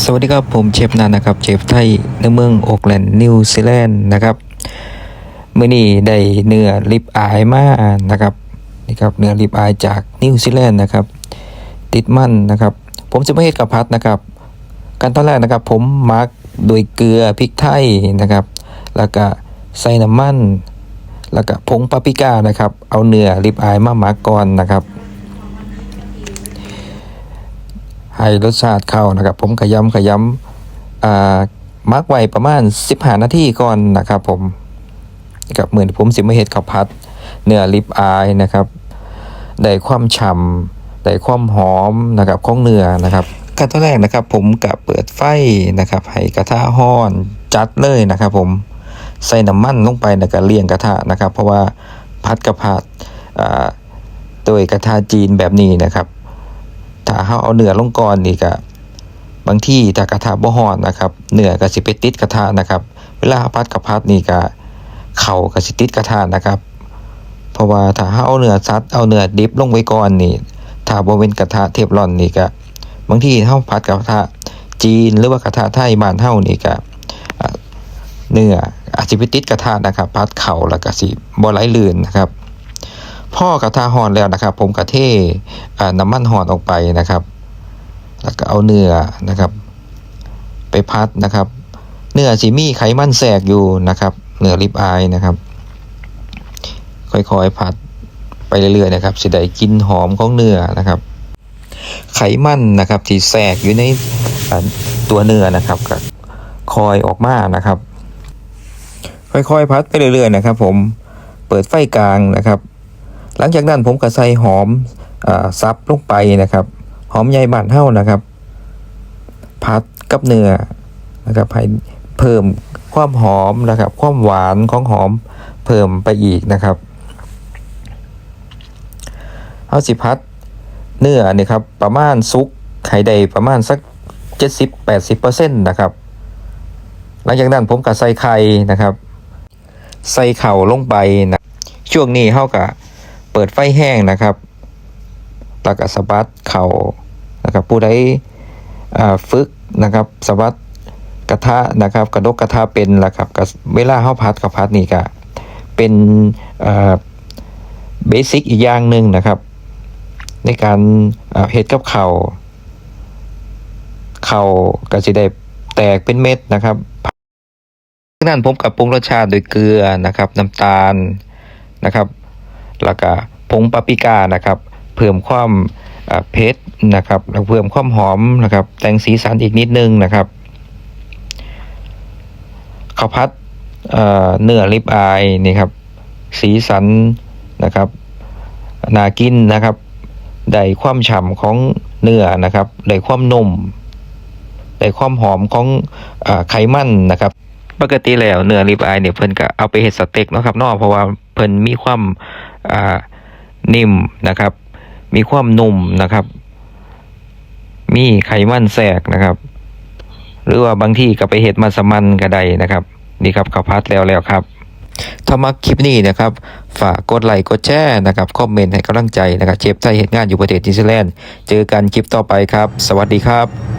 สวัสดีครับ ผมเชฟนันนะครับ เชฟไทยในเมืองโอ๊กแลนด์นิวซีแลนด์นะครับมื่อนี้ได้เนื้อริบอายมานะครับนี่ครับเนื้อริบอายจากนิวซีแลนด์นะครับ ติดมันนะครับ ผมจะไม่เฮ็ดกับพัดนะครับขั้นตอนแรกนะครับ ผมมักโดยเกลือพริกไทยนะครับ แล้วก็ใส่น้ำมัน แล้วก็ผงปาปริก้านะครับ เอาเนื้อริบอายมาหมักก่อนนะครับ ให้รสชาติเข้านะครับ ผมขยำขยำอ่ามักไว้ประมาณ 15 นาทีก่อนนะครับ ผมกับเหมือนผมสิมาเฮ็ดข้าวผัด เนื้อลิปอายนะครับได้ความฉ่ำได้ความหอมนะครับของเนื้อนะครับขั้นตอนแรกนะครับ ผมกับเปิดไฟนะครับให้กระทะห้อนจัดเลยนะครับ ผมใส่น้ำมันลงไปแล้วก็เลี่ยงกระทะนะครับ เพราะว่าผัดกะพราอ่าโดยกระทะจีนแบบนี้นะครับ ถ้าเฮาเอาเนื้อลงก่อนนี่ก็บางที่ถ้ากระทะบ่ฮอนนะครับเนื้อก็สิไปติดกระทะนะครับ เวลาเฮาผัดกับผัดนี่ก็เข่าก็สิติดกระทะนะครับ เพราะว่าถ้าเฮาเอาเนื้อสัตว์เอาเนื้อดิบลงไว้ก่อนนี่ถ้าบ่เป็นกระทะเทฟลอนนี่ก็บางที่เฮาผัดกับกระทะจีนหรือว่ากระทะไทยบ้านเฮานี่ก็เนื้ออาจสิไปติดกระทะนะครับผัดเข่าแล้วก็สิบ่ไหลลื่นนะครับ พ่อกระทะห่อนแล้วนะครับ ผมกระเท่น้ำมันห่อนออกไปนะครับ แล้วก็เอาเนื้อนะครับ ไปพัดนะครับ เนื้อสีมีไขมันแทรกอยู่นะครับเนื้อริบอายนะครับ ค่อยๆพัดไปเรื่อยๆนะครับสิได้กินหอมของเนื้อนะครับ ไขมันนะครับที่แทรกอยู่ในตัวเนื้อนะครับก็คอยออกมานะครับ ค่อยๆพัดไปเรื่อยๆนะครับ ผมเปิดไฟกลางนะครับ หลังจากนั้นผมก็ใส่หอมอซับลงไปนะครับ หอมใหญ่บานเท่านะครับ พัดกับเนื้อนะครับให้เพิ่มความหอมนะครับ ความหวานของหอมเพิ่มไปอีกนะครับเอาสิพัดเนื้อนี่ครับประมาณซุกไข่ใดประมาณสัก 70-80%นะครับ หลังจากนั้นผมก็ใส่ไข่นะครับ ใส่เข่าลงไปนะช่วงนี้เขาก็ เปิดไฟแห้งนะครับแล้วก็สะบัดเข่านะครับผู้ใดฝึกนะครับสะบัดกระทะนะครับ กระดกกระทะเป็นละครับก็เวลาเขาพัดกับพัดนี่ก็เป็นเบสิกอีกอย่างหนึ่งนะครับ ในการเฮ็ดกับเข่าเข่าก็จะได้แตกเป็นเม็ดนะครับนั้นผมกับปรุงรสชาติโดยเกลือนะครับน้ำตาลนะครับ แล้วก็ผงปาปริก้านะครับ เพิ่มความเผ็ดนะครับแล้วเพิ่มความหอมนะครับ แต่งสีสันอีกนิดนึงนะครับข้าวพัดเเนื้อลิปอายนี่ครับ สีสันนะครับน่ากินนะครับได้ความฉ่ำของเนื้อนะครับได้ความนุ่มได้ความหอมของอไขมันนะครับ ปกติแล้วเนื้อริบอายเนี่ยเพิ่นก็เอาไปเฮ็ดสเต็กเนาะครับนาะเพราะว่าเพิ่นมีความ นิ่มนะครับ มีความนุ่มนะครับ มีไขมันแทรกนะครับ หรือว่าบางที่ก็ไปเฮ็ดมาสมันก็ได้นะครับ นี่ครับข้าวผัดแล้วแล้วครับถ้ามักคลิปนี้นะครับ ฝากกดไลค์กดแชร์นะครับคอมเมนต์ให้กำลังใจนะครับ เชฟไทยเหตุงานอยู่ประเทศนิวซีแลนด์เจอกันคลิปต่อไปครับ สวัสดีครับ